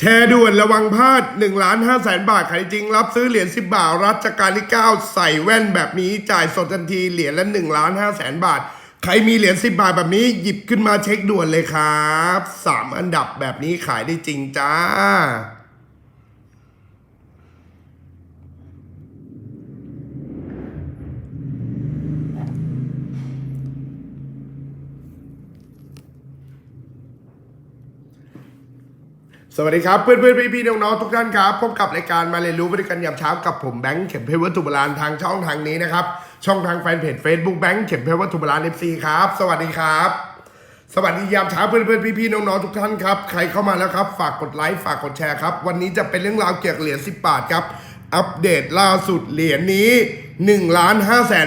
แชร์ด่วนระวังพลาด1ล้าน5แสนบาทขายจริง รับซื้อเหรียญ10 บาท รัชกาลที่ 9 ใส่แว่นแบบนี้จ่ายสดทันทีเหรียญละ1ล้าน5แสนบาท ใครมีเหรียญ10 บาทแบบนี้หยิบขึ้นมาเช็คด่วนเลยครับสามอันดับแบบนี้ขายได้จริงจ้า สวัสดีครับเพื่อนเพื่อนพี่พี่ๆน้องๆทุกท่านครับพบกับรายการมาเรียนรู้บริการยามเช้ากับผมแบงค์เข็มเพชรวัตถุโบราณทางช่องทางนี้นะครับช่องทางแฟนเพจ Facebook แบงค์เข็มเพชรวัตถุโบราณ FC ครับสวัสดีครับ สวัสดียามเช้าเพื่อนเพื่อนพี่พี่ๆน้องๆทุกท่านครับใครเข้ามาแล้วครับ ฝากกดไลค์ฝากกดแชร์ครับวันนี้จะเป็นเรื่องราวเกี่ยวกับเหรียญ10 บาทครับอัปเดตล่าสุดเหรียญนี้1ล้าน5แสน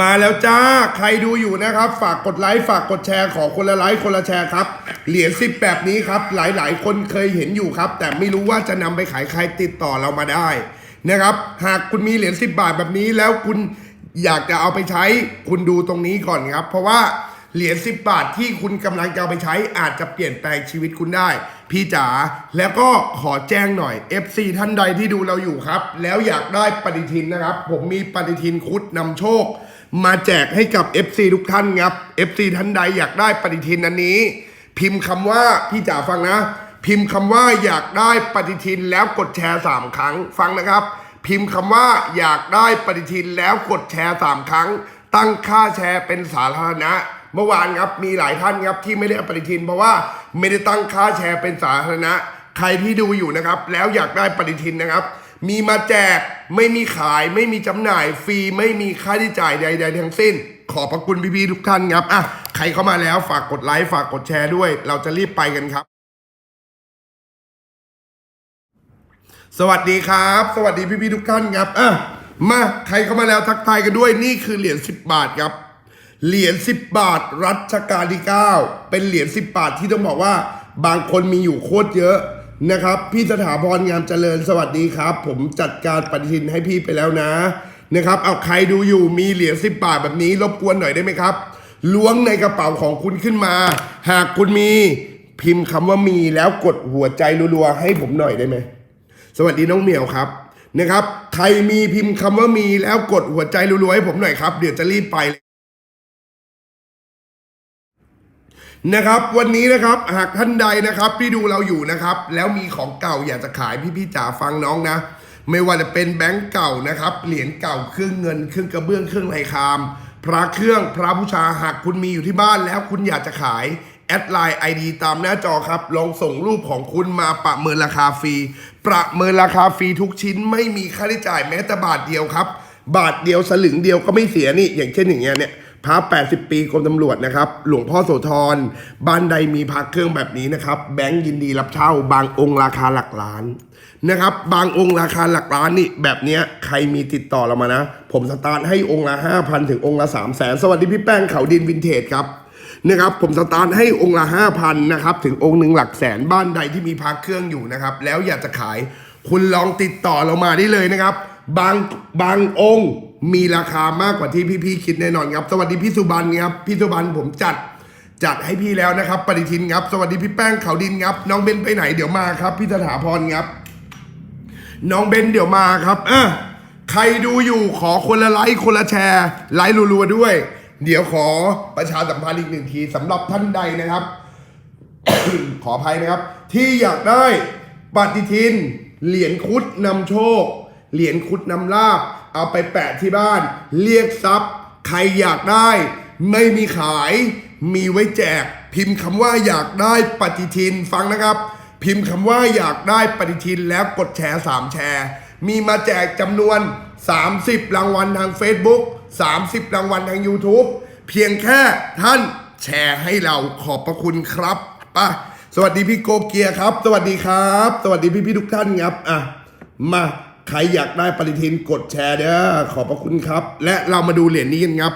มาแล้วจ้า ใครดูอยู่นะครับ ฝากกดไลค์ ฝากกดแชร์ ขอคนละไลค์ คนละแชร์ครับ เหรียญสิบแบบนี้ครับ หลายๆ คนเคยเห็นอยู่ครับ แต่ไม่รู้ว่าจะนำไปขายใครติดต่อเรามาได้นะครับ หากคุณมีเหรียญสิบบาทแบบนี้ แล้วคุณอยากจะเอาไปใช้ คุณดูตรงนี้ก่อนครับ เพราะว่าเหรียญสิบบาทที่คุณกำลังจะเอาไปใช้อาจจะเปลี่ยนแปลงชีวิตคุณได้ พี่จ๋าแล้วก็ขอแจ้งหน่อย FC ท่านใดที่ดูเราอยู่ครับ แล้วอยากได้ปฏิทินนะครับ ผมมีปฏิทินคุดนำโชค มาแจกให้กับ FC ทุกท่านครับ FC ท่านใดอยากได้ปฏิทินอันนี้ พิมพ์คำว่าพี่จ๋าฟังนะ พิมพ์คำว่าอยากได้ปฏิทินแล้วกดแชร์สามครั้งฟังนะครับ พิมพ์คำว่าอยากได้ปฏิทินแล้วกดแชร์สามครั้ง ตั้งค่าแชร์เป็นสาธารณะเมื่อวานครับมีหลายท่านครับที่ไม่ได้ปฏิทิน เพราะว่าไม่ได้ตั้งค่าแชร์เป็นสาธารณะ ใครที่ดูอยู่นะครับ แล้วอยากได้ปฏิทินนะครับ มีมาแจกไม่มีขายไม่มีจำหน่ายฟรีไม่มีค่าใช้จ่ายใด ๆ ทั้งสิ้น ขอบพระคุณพี่ๆทุกท่านครับอะใครเข้ามาแล้วฝากกดไลค์ฝากกดแชร์ด้วย เราจะรีบไปกันครับ สวัสดีครับ สวัสดีพี่ๆทุกท่านครับอะมาใครเข้ามาแล้วทักทายกันด้วยนี่คือเหรียญ10 บาทครับ เหรียญ10 บาทรัชกาลที่ 9 เป็นเหรียญ10 บาทที่ต้องบอกว่า บางคนมีอยู่โคตรเยอะ นะครับ พี่สถาพรงามเจริญสวัสดีครับ ผมจัดการปฏิทินให้พี่ไปแล้วนะนะครับเอาใครดูอยู่มีเหรียญ10บาทแบบนี้รบกวนหน่อยได้ไหมครับ ล้วงในกระเป๋าของคุณขึ้นมา หากคุณมีพิมพ์คำว่ามีแล้วกดหัวใจรัวๆให้ผมหน่อยได้ไหมสวัสดีน้องเหมียวครับนะครับ ใครมีพิมพ์คำว่ามีแล้วกดหัวใจรัวๆให้ผมหน่อยครับ เดี๋ยวจะรีบไป นะครับวันนี้นะครับหากท่านใดนะครับที่ดูเราอยู่นะครับ แล้วมีของเก่าอยากจะขายพี่ๆจ๋าฟังน้องนะ ไม่ว่าจะเป็นแบงก์เก่านะครับเหรียญเก่าเครื่องเงินเครื่องกระเบื้องเครื่องไรคาม พระเครื่องพระบูชาหากคุณมีอยู่ที่บ้านแล้วคุณอยากจะขายแอดไลน์ไอดีตามหน้าจอครับ ลองส่งรูปของคุณมาประเมินราคาฟรี ประเมินราคาฟรีทุกชิ้นไม่มีค่าใช้จ่ายแม้แต่บาทเดียวครับ บาทเดียวสลึงเดียวก็ไม่เสียนี่ อย่างเช่นอย่างเงี้ยเนี่ย พระ80 ปีกรมตำรวจนะครับ หลวงพ่อโสธรบ้านใดมีพระเครื่องแบบนี้นะครับ แบงก์ยินดีรับเช่า บางองค์ราคาหลักล้านนะครับ บางองค์ราคาหลักล้านนี่แบบเนี้ยใครมีติดต่อเรามานะ ผมสตาร์ทให้องค์ละ5,000ถึงองค์ละ3 0 0แสนสวัสดีพี่แป้งเขาดินวินเทจครับนะครับผมสตาร์ทให้องค์ละห้าพันนะครับถึงองค์หนึ่งหลักแสนบ้านใดที่มีพักเครื่องอยู่นะครับ แล้วอยากจะขายคุณลองติดต่อเรามาได้เลยนะครับ บางบางองค์ มีราคามากกว่าที่พี่ๆคิดแน่นอนครับ สวัสดีพี่สุบันครับ พี่สุบันผมจัดจัดให้พี่แล้วนะครับ ปฏิทินครับ สวัสดีพี่แป้งเขาดินครับ น้องเบนไปไหนเดี๋ยวมาครับ พี่สถาพรครับ น้องเบนเดี๋ยวมาครับ เอะใครดูอยู่ขอคนละไลค์คนละแชร์ ไลค์รัวๆด้วย เดี๋ยวขอประชาสัมพันธ์อีกหนึ่งทีสำหรับท่านใดนะครับ ขออภัยนะครับ ที่อยากได้ปฏิทิน เหรียญคุดนำโชค เหรียญคุดนำลาบ เอาไปแปะที่บ้าน เรียกทรัพย์ ใครอยากได้ ไม่มีขาย มีไว้แจก พิมพ์คำว่าอยากได้ปฏิทินฟังนะครับ พิมพ์คำว่าอยากได้ปฏิทินแล้วกดแชร์ 3 แชร์ มีมาแจกจำนวน 30 รางวัลทาง Facebook 30 รางวัลทาง YouTube เพียงแค่ท่านแชร์ให้เราขอบพระคุณครับป่ะสวัสดีพี่โกเกียครับ สวัสดีครับ สวัสดีพี่พี่ๆทุกท่านครับ อะ มา ใครอยากได้ปฏิทินกดแชร์เด้อขอบพระคุณครับ และเรามาดูเหรียญนี้กันครับ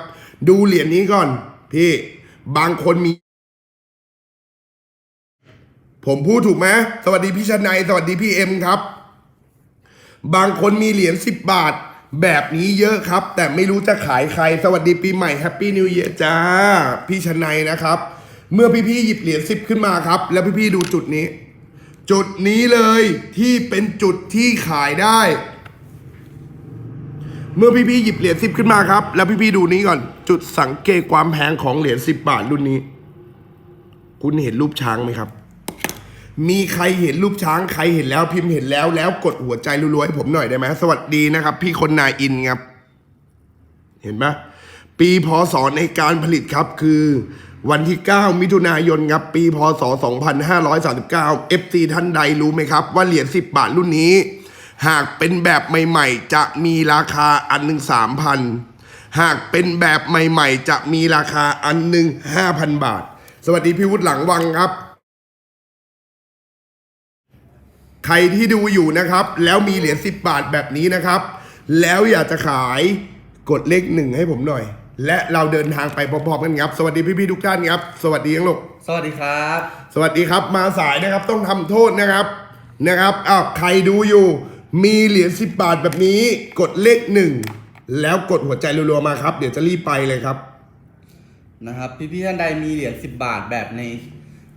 ดูเหรียญนี้ก่อน พี่บางคนมี ผมพูดถูกไหมสวัสดีพี่ชนายสวัสดีพี่เอ็มครับ บางคนมีเหรียญ10บาท แบบนี้เยอะครับ แต่ไม่รู้จะขายใคร สวัสดีปีใหม่แฮปปี้นิว e ย r จ้า พี่ชนายนะครับ เมื่อพี่ๆหยิบเหรียญสิบขึ้นมาครับ แล้วพี่ๆดูจุดนี้ จุดนี้เลยที่เป็นจุดที่ขายได้ เมื่อพี่ๆหยิบเหรียญสิบขึ้นมาครับ แล้วพี่ๆดูนี้ก่อน จุดสังเกตความแพงของเหรียญสิบบาทรุ่นนี้ คุณเห็นรูปช้างไหมครับ มีใครเห็นรูปช้างใครเห็นแล้วพิมพ์เห็นแล้วแล้วกดหัวใจรัวๆให้ผมหน่อยได้ไหมสวัสดีนะครับ พี่คนนายอินครับ เห็นไหมปีพศในการผลิตครับคือ วันที่ 9 มิถุนายนครับปีพศ 2539 FC ท่านใดรู้ไหมครับ ว่าเหรียญ 10 บาทรุ่นนี้ หากเป็นแบบใหม่ๆ จะมีราคาอันหนึ่ง3,000 หากเป็นแบบใหม่ๆ จะมีราคาอันหนึ่ง5,000 บาท สวัสดีพี่วุฒิหลังวังครับ ใครที่ดูอยู่นะครับ แล้วมีเหรียญ 10 บาทแบบนี้นะครับ แล้วอยากจะขายกดเลขหนึ่งให้ผมหน่อย และเราเดินทางไปพร้อมๆกันครับ สวัสดีพี่ๆทุกท่านครับ สวัสดียังลูกสวัสดีครับ สวัสดีครับ มาสายนะครับต้องทำโทษนะครับนะครับอ้าวใครดูอยู่ มีเหรียญ10บาทแบบนี้ กดเลขหนึ่งแล้วกดหัวใจรัวๆมาครับ เดี๋ยวจะรีบไปเลยครับ นะครับ พี่ๆท่านใดมีเหรียญ10 บาทแบบใน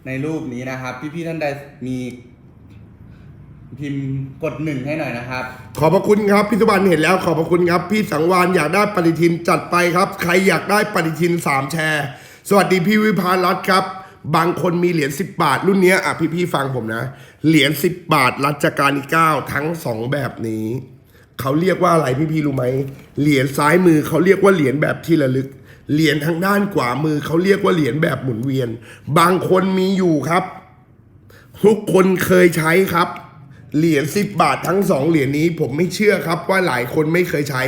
ในรูปนี้นะครับ พี่ๆท่านใดมี พิมพ์กดหนึ่งให้หน่อยนะครับ ขอบพระคุณครับพี่สุบันเห็นแล้ว ขอบพระคุณครับ พี่สังวานอยากได้ปฏิทินจัดไปครับ ใครอยากได้ปฏิทินสามแชร์ สวัสดีพี่วิพารัตน์ครับ บางคนมีเหรียญ10 บาท รุ่นเนี้ยอะพี่ๆฟังผมนะ เหรียญ10 บาทรัชกาลที่9ทั้งสองแบบนี้ เขาเรียกว่าอะไรพี่ๆรู้ไหมเหรียญซ้ายมือเขาเรียกว่าเหรียญแบบที่ระลึก เหรียญทางด้านขวามือเขาเรียกว่าเหรียญแบบหมุนเวียน บางคนมีอยู่ครับ ทุกคนเคยใช้ครับ เหรียญสิบบาททั้งสองเหรียญนี้ผมไม่เชื่อครับว่าหลายคนไม่เคยใช้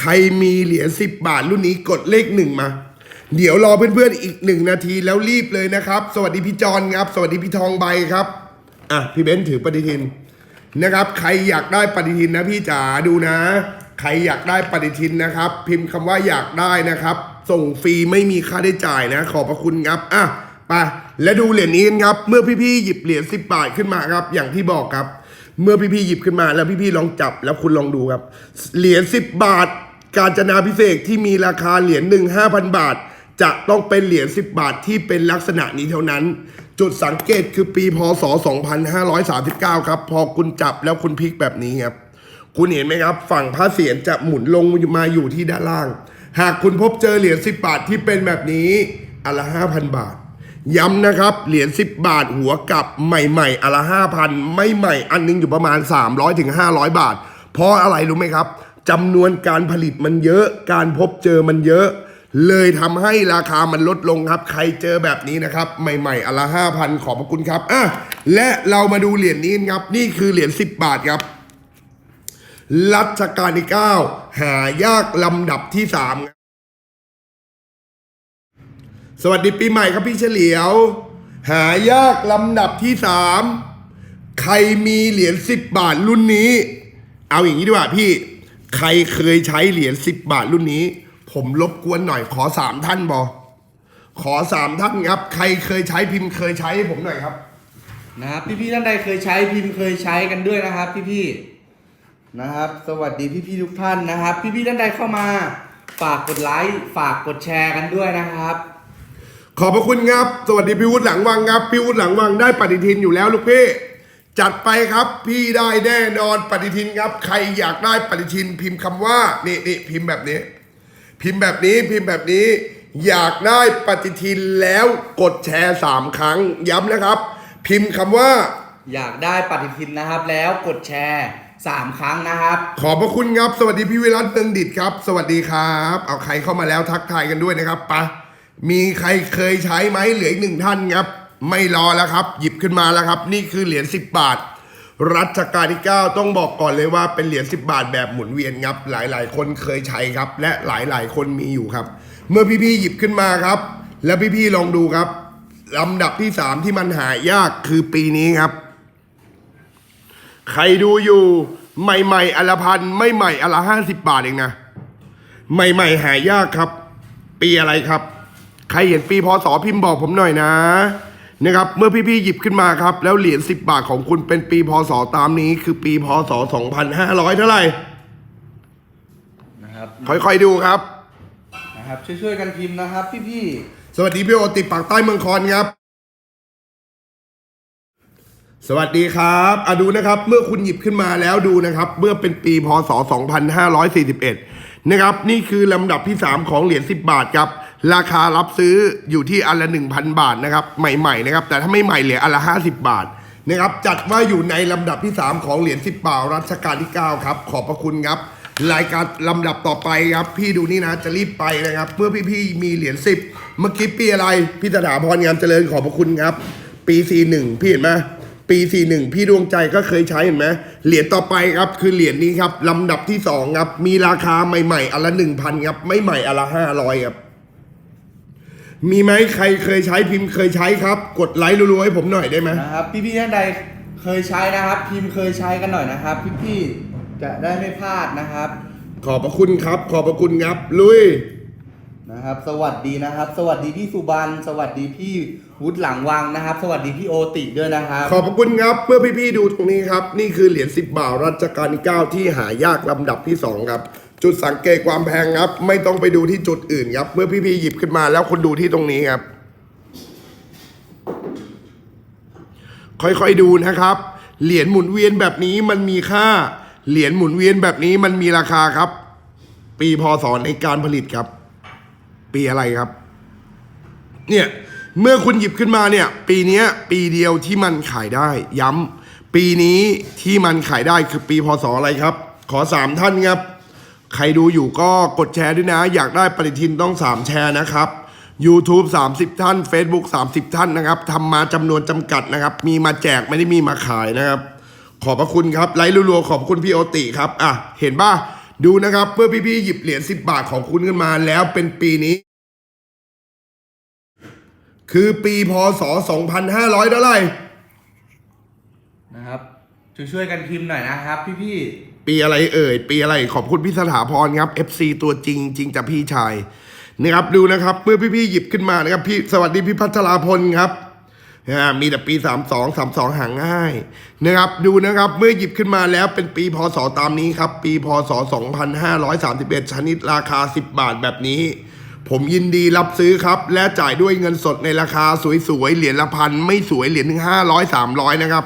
ใครมีเหรียญสิบบาทรุ่นนี้กดเลขหนึ่งมา เดี๋ยวรอเพื่อนๆอีกหนึ่งนาทีแล้วรีบเลยนะครับ สวัสดีพี่จอนครับ สวัสดีพี่ทองใบครับอะพี่เบนถือปฏิทินนะครับ ใครอยากได้ปฏิทินนะพี่จ๋าดูนะ ใครอยากได้ปฏิทินนะครับ พิมพ์คำว่าอยากได้นะครับ ส่งฟรีไม่มีค่าได้จ่ายนะ ขอบพระคุณครับอะไปและดูเหรียญนี้นครับ เมื่อพี่ๆหยิบเหรียญสิบบาทขึ้นมาครับ อย่างที่บอกครับ เมื่อพี่ๆหยิบขึ้นมาแล้วพี่ๆลองจับแล้วคุณลองดูครับ เหรียญสิบบาท การจนาพิเศษกที่มีราคาเหรียญหนึ่งห้าพันบาท จะต้องเป็นเหรียญ10 บาทที่เป็นลักษณะนี้เท่านั้น จุดสังเกตคือปีพศ 2539 ครับ พอคุณจับแล้วคุณพลิกแบบนี้ครับ คุณเห็นไหมครับ ฝั่งพระเศียรจะหมุนลงมาอยู่ที่ด้านล่าง หากคุณพบเจอเหรียญ10 บาทที่เป็นแบบนี้อันละ5,000 บาท ย้ำนะครับ เหรียญ 10 บาทหัวกลับใหม่ๆอันละ5,000 ไม่ใหม่อันนึงอยู่ประมาณ 300ถึง500 บาท เพราะอะไรรู้ไหมครับจำนวนการผลิตมันเยอะ การพบเจอมันเยอะ เลยทำให้ราคามันลดลงครับ ใครเจอแบบนี้นะครับ ใหม่ๆอนละห้าพันขอบพระคุณครับอะและเรามาดูเหรียญนี้ครับ นี่คือเหรียญ 10 บาทครับรัชกาลที่ 9 หายากลำดับที่ 3 สวัสดีปีใหม่ครับพี่เฉลียว หายากลำดับที่3ใครมีเหรียญ10บบาทรุ่นนี้ เอาอย่างนี้ดีกว่าพี่ ใครเคยใช้เหรียญ10บาทรุ่นนี้ ผมรบกวนหน่อยขอสามท่านบอขอสามท่านครับ ใครเคยใช้พิมพ์เคยใช้ให้ผมหน่อยครับ นะครับพี่ๆท่านใดเคยใช้พิมพ์เคยใช้กันด้วยนะครับ พี่ๆนะครับ สวัสดีพี่ๆทุกท่านนะครับ พี่ๆท่านใดเข้ามา ฝากกดไลค์ฝากกดแชร์กันด้วยนะครับ ขอบพระคุณครับ สวัสดีพี่วุฒิหลังวังครับพี่วุฒิหลังวังได้ปฏิทินอยู่แล้วลูกพี่ จัดไปครับ พี่ได้แน่นอนปฏิทินครับ ใครอยากได้ปฏิทินพิมพ์คำว่านี่นี่พิมพ์แบบนี้ พิมพ์แบบนี้พิมพ์แบบนี้ อยากได้ปฏิทินแล้วกดแชร์สามครั้งย้ำนะครับ พิมพ์คำว่า อยากได้ปฏิทินนะครับ แล้วกดแชร์สามครั้งนะครับ ขอบพระคุณครับ สวัสดีพี่วิรัตเตืองดิตครับ สวัสดีครับ เอาใครเข้ามาแล้วทักทายกันด้วยนะครับปะ มีใครเคยใช้ไหมเหลืออีกหนึ่งท่านครับ ไม่รอแล้วครับ หยิบขึ้นมาแล้วครับ นี่คือเหรียญ10 บาท รัชกาลที่ 9 ต้องบอกก่อนเลยว่าเป็นเหรียญ10 บาทแบบหมุนเวียนครับ หลายๆ คนเคยใช้ครับ และหลายๆ คนมีอยู่ครับ เมื่อพี่ๆหยิบขึ้นมาครับ แล้วพี่ๆลองดูครับลำดับที่ 3 ที่มันหายากคือปีนี้ครับ ใครดูอยู่ใหม่ๆอละพันไม่ใหม่อละห้าสิบบาทเองนะ ใหม่ๆหายากครับ ปีอะไรครับ ใครเห็นปีพศพิมพ์บอกผมหน่อยนะนะครับเมื่อพี่ๆหยิบขึ้นมาครับ แล้วเหรียญสิบบาทของคุณเป็นปีพศตามนี้คือปีพศสองพันห้าร้อยเท่าไหร่ นะครับค่อยๆดูครับ นะครับ ช่วยๆกันพิมพ์นะครับ พี่ๆสวัสดีพี่โอติปากใต้เมืองคอนครับ สวัสดีครับอะดูนะครับ เมื่อคุณหยิบขึ้นมาแล้วดูนะครับ เมื่อเป็นปีพศ 2541 นะครับ นี่คือลำดับที่ 3 ของเหรียญ10 บาทครับ ราคารับซื้ออยู่ที่อันละ 1,000 บาทนะครับ ใหม่ๆนะครับ แต่ถ้าไม่ใหม่เหรียญอันละ 50 บาทนะครับจัดว่าอยู่ในลำดับที่ 3 ของเหรียญ10บาทรัชกาลที่ 9 ครับ ขอบพระคุณครับ รายการลำดับต่อไปครับ พี่ดูนี่นะจะรีบไปนะครับ เมื่อพี่ๆมีเหรียญ10 เมื่อกี้ปีอะไร พี่สถาพรงามเจริญขอบพระคุณครับ ปี 41 พี่เห็นไหมปี 41 พี่ดวงใจก็เคยใช้เห็นไหมเหรียญต่อไปครับคือเหรียญนี้ครับลำดับที่2ครับมีราคาใหม่ๆอันละ1,000ครับไม่ใหม่อันละ500ครับ มีไหมใครเคยใช้พิมพ์เคยใช้ครับ กดไลค์รัวๆให้ผมหน่อยได้ไหมนะครับ พี่ๆท่านใดเคยใช้นะครับ พิมพ์เคยใช้กันหน่อยนะครับ พี่ๆจะได้ไม่พลาดนะครับ ขอบพระคุณครับ ขอบพระคุณครับ ลุยนะครับ สวัสดีนะครับ สวัสดีพี่สุบันสวัสดีพี่วุฒิหลังวังนะครับ สวัสดีพี่โอติด้วยนะครับ ขอบพระคุณครับเพื่อพี่ๆดูตรงนี้ครับ นี่คือเหรียญ10บาทรัชกาลที่9ที่หายากลำดับที่2ครับ จุดสังเกตความแพงครับ ไม่ต้องไปดูที่จุดอื่นครับ เมื่อพี่ๆหยิบขึ้นมาแล้วคนดูที่ตรงนี้ครับ ค่อยๆดูนะครับ เหรียญหมุนเวียนแบบนี้มันมีค่า เหรียญหมุนเวียนแบบนี้มันมีราคาครับ ปีพศในการผลิตครับ ปีอะไรครับ เนี่ยเมื่อคุณหยิบขึ้นมาเนี่ย ปีนี้ปีเดียวที่มันขายได้ ย้ำปีนี้ที่มันขายได้คือปีพศอะไรครับ ขอสามท่านครับ ใครดูอยู่ก็กดแชร์ด้วยนะ อยากได้ปฏิทินต้อง 3 แชร์นะครับ YouTube 30 ท่าน Facebook 30 ท่านนะครับทำมาจำนวนจำกัดนะครับ มีมาแจกไม่ได้มีมาขายนะครับ ขอบพระคุณครับไลค์รัวๆขอบคุณพี่โอติครับอะเห็นป่ะดูนะครับ เพื่อพี่ๆหยิบเหรียญ10 บาทของคุณขึ้นมาแล้วเป็นปีนี้ คือปีพศ 2500เท่าไหร่นะครับช่วยๆกันพิมพ์หน่อยนะครับ พี่ๆ ปีอะไรเอ่ย ปีอะไรขอบคุณพี่สถาพรครับ FC ตัวจริงจริงจากพี่ชายนะครับดูนะครับ เมื่อพี่ๆหยิบขึ้นมานะครับพี่สวัสดีพี่พัชราพลครับมีแต่ปี 32 32หาง่ายนะครับดูนะครับเมื่อหยิบขึ้นมาแล้วเป็นปีพศตามนี้ครับ ปีพศ 2531 ชนิดราคา 10 บาทแบบนี้ ผมยินดีรับซื้อครับ และจ่ายด้วยเงินสดในราคาสวยๆ เหรียญละพัน ไม่สวยเหรียญถึงห้าร้อยสามร้อยนะครับ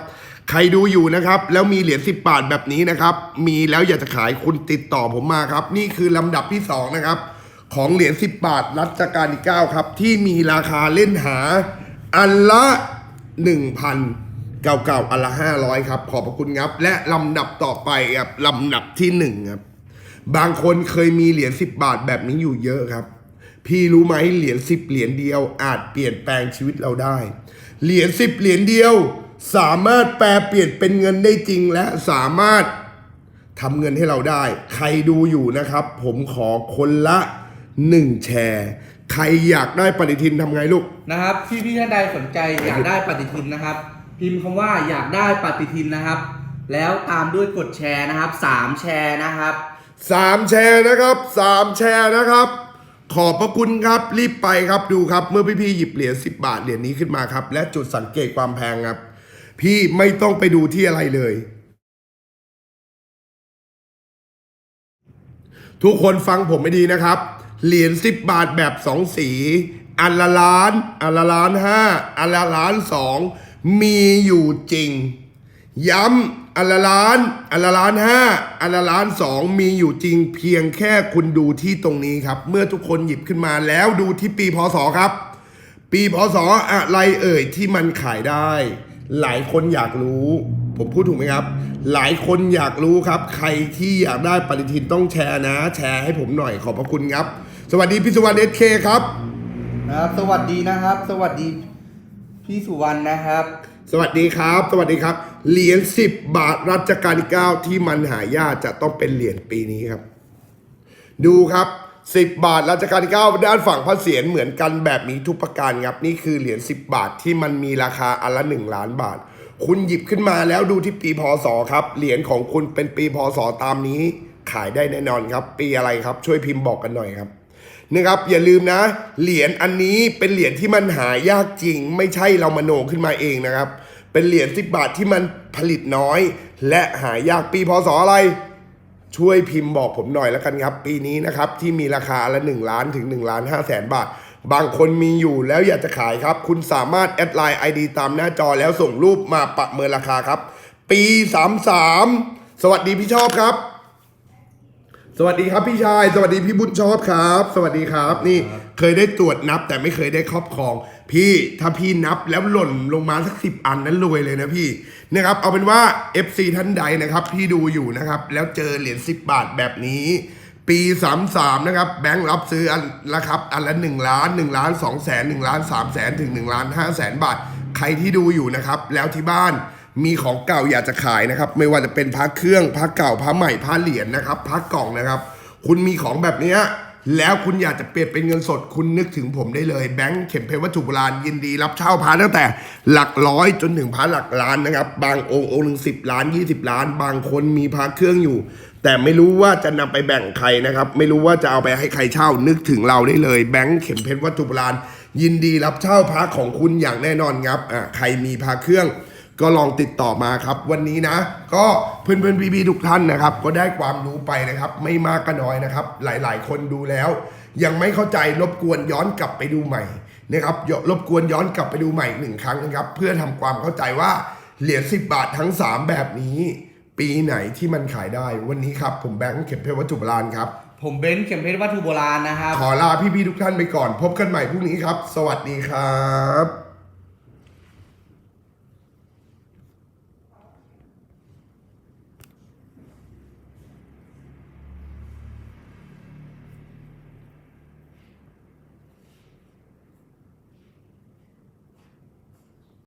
ใครดูอยู่นะครับ แล้วมีเหรียญ10 บาทแบบนี้นะครับ มีแล้วอยากจะขายคุณติดต่อผมมาครับ นี่คือลำดับที่ 2 นะครับ ของเหรียญ10 บาทรัชกาลที่ 9 ครับ ที่มีราคาเล่นหาอันละ 1,000เก่าๆอันละ 500 ครับ ขอบพระคุณครับ และลำดับต่อไปครับลำดับที่ 1 ครับ บางคนเคยมีเหรียญ10 บาทแบบนี้อยู่เยอะครับพี่รู้ไหมเหรียญ10 เหรียญเดียวอาจเปลี่ยนแปลงชีวิตเราได้ เหรียญ10 เหรียญเดียว สามารถแปลเปลี่ยนเป็นเงินได้จริงและสามารถทำเงินให้เราได้ ใครดูอยู่นะครับ ผมขอคนละ 1 แชร์ ใครอยากได้ปฏิทินทำไงลูกๆนะครับพี่ๆท่านใดสนใจอยากได้ปฏิทินนะครับ พิมพ์คำว่าอยากได้ปฏิทินนะครับ แล้วตามด้วยกดแชร์นะครับสามแชร์นะครับสามแชร์นะครับสามแชร์นะครับ ขอบพระคุณครับรีบไปครับดูครับ เมื่อพี่ๆหยิบเหรียญ10 บาทเหรียญนี้ขึ้นมาครับ และจุดสังเกตความแพงครับ พี่ไม่ต้องไปดูที่อะไรเลย ทุกคนฟังผมไม่ดีนะครับ เหรียญ10บาทแบบสองสี อันละล้าน อันละล้านห้าอันละล้านสองมีอยู่จริง ย้ำอันละล้าน อันละล้านห้าอันละล้านสองมีอยู่จริง เพียงแค่คุณดูที่ตรงนี้ครับ เมื่อทุกคนหยิบขึ้นมาแล้วดูที่ปีพศครับ ปีพศอะไรเอ่ยที่มันขายได้ หลายคนอยากรู้ ผมพูดถูกไหมครับ หลายคนอยากรู้ครับ ใครที่อยากได้ปฏิทินต้องแชร์นะ แชร์ให้ผมหน่อยขอบพระคุณครับ สวัสดีพี่สุวรรณเอสเคครับนะครับ สวัสดีนะครับ สวัสดีพี่สุวรรณนะครับ สวัสดีครับ สวัสดีครับ เหรียญ10บาทรัชกาลที่9ที่มันหายากจะต้องเป็นเหรียญปีนี้ครับ ดูครับ 10 บาทรัชกาลที่9ด้านฝั่งพระเศียรเหมือนกันแบบนี้ทุกประการครับนี่คือเหรียญ10 บาทที่มันมีราคาอันละ 1 ล้านบาท คุณหยิบขึ้นมาแล้วดูที่ปีพศครับเหรียญของคุณเป็นปีพศตามนี้ ขายได้แน่นอนครับ ปีอะไรครับช่วยพิมพ์บอกกันหน่อยครับนะครับอย่าลืมนะ เหรียญอันนี้เป็นเหรียญที่มันหายากจริง ไม่ใช่เรามโนขึ้นมาเองนะครับ เป็นเหรียญสิบบาทที่มันผลิตน้อย และหายากปีพศอะไร ช่วยพิมพ์บอกผมหน่อยแล้วกันครับ ปีนี้นะครับที่มีราคาละ 1 ล้านถึง1ล้าน5แสนบาท บางคนมีอยู่แล้วอยากจะขายครับ คุณสามารถแอดไลน์ ID ตามหน้าจอแล้วส่งรูปมาประเมินราคาครับ ปี 33 สวัสดีพี่ชอบครับ สวัสดีครับพี่ชาย สวัสดีพี่บุญชอบครับ สวัสดีครับ นี่เคยได้ตรวจนับแต่ไม่เคยได้ครอบครอง พี่ถ้าพี่นับแล้วหล่นลงมาสักสิบอันนั้นรวยเลยนะพี่นะครับเอาเป็นว่า FC ท่านใดนะครับที่ดูอยู่นะครับ แล้วเจอเหรียญ10 บาทแบบนี้ ปี 33 นะครับ แบงค์รับซื้ออันละครับ อันละ 1 ล้าน 1 ล้าน2แสน1ล้าน3แสนถึง1ล้าน5แสนบาท ใครที่ดูอยู่นะครับ แล้วที่บ้าน มีของเก่าอยากจะขายนะครับ ไม่ว่าจะเป็นพระเครื่องพระเก่าพระใหม่พระเหรียญนะครับพระกล่องนะครับ คุณมีของแบบนี้แล้วคุณอยากจะเปลี่ยนเป็นเงินสดคุณนึกถึงผมได้เลยแบงค์เข็มเพชรวัตถุโบราณยินดี รับเช่าพระตั้งแต่หลักร้อยจนถึงพระหลักล้านนะครับ บางองค์องค์หนึ่งสิบล้านยี่สิบล้าน บางคนมีพระเครื่องอยู่ แต่ไม่รู้ว่าจะนำไปแบ่งใครนะครับ ไม่รู้ว่าจะเอาไปให้ใครเช่า นึกถึงเราได้เลยแบงค์เข็มเพชรวัตถุโบราณยินดีรับเช่าพระของคุณอย่างแน่นอนครับอ่าใครมีพระเครื่อง ก็ลองติดต่อมาครับ วันนี้นะ ก็เพื่อนเพื่อนๆพี่ๆทุกท่านนะครับ ก็ได้ความรู้ไปนะครับ ไม่มากก็น้อยนะครับ หลายๆ คนดูแล้ว ยังไม่เข้าใจรบกวนย้อนกลับไปดูใหม่นะครับรบกวนย้อนกลับไปดูใหม่หนึ่งครั้งนะครับ เพื่อทำความเข้าใจว่าเหรียญ10 บาททั้ง 3 แบบนี้ ปีไหนที่มันขายได้ วันนี้ครับ ผมแบงค์เข็มเพชรวัตถุโบราณครับ ผมเบนซ์เข็มเพชรวัตถุโบราณนะครับ ขอลาพี่ๆทุกท่านไปก่อน พบกันใหม่พรุ่งนี้ครับ สวัสดีครับ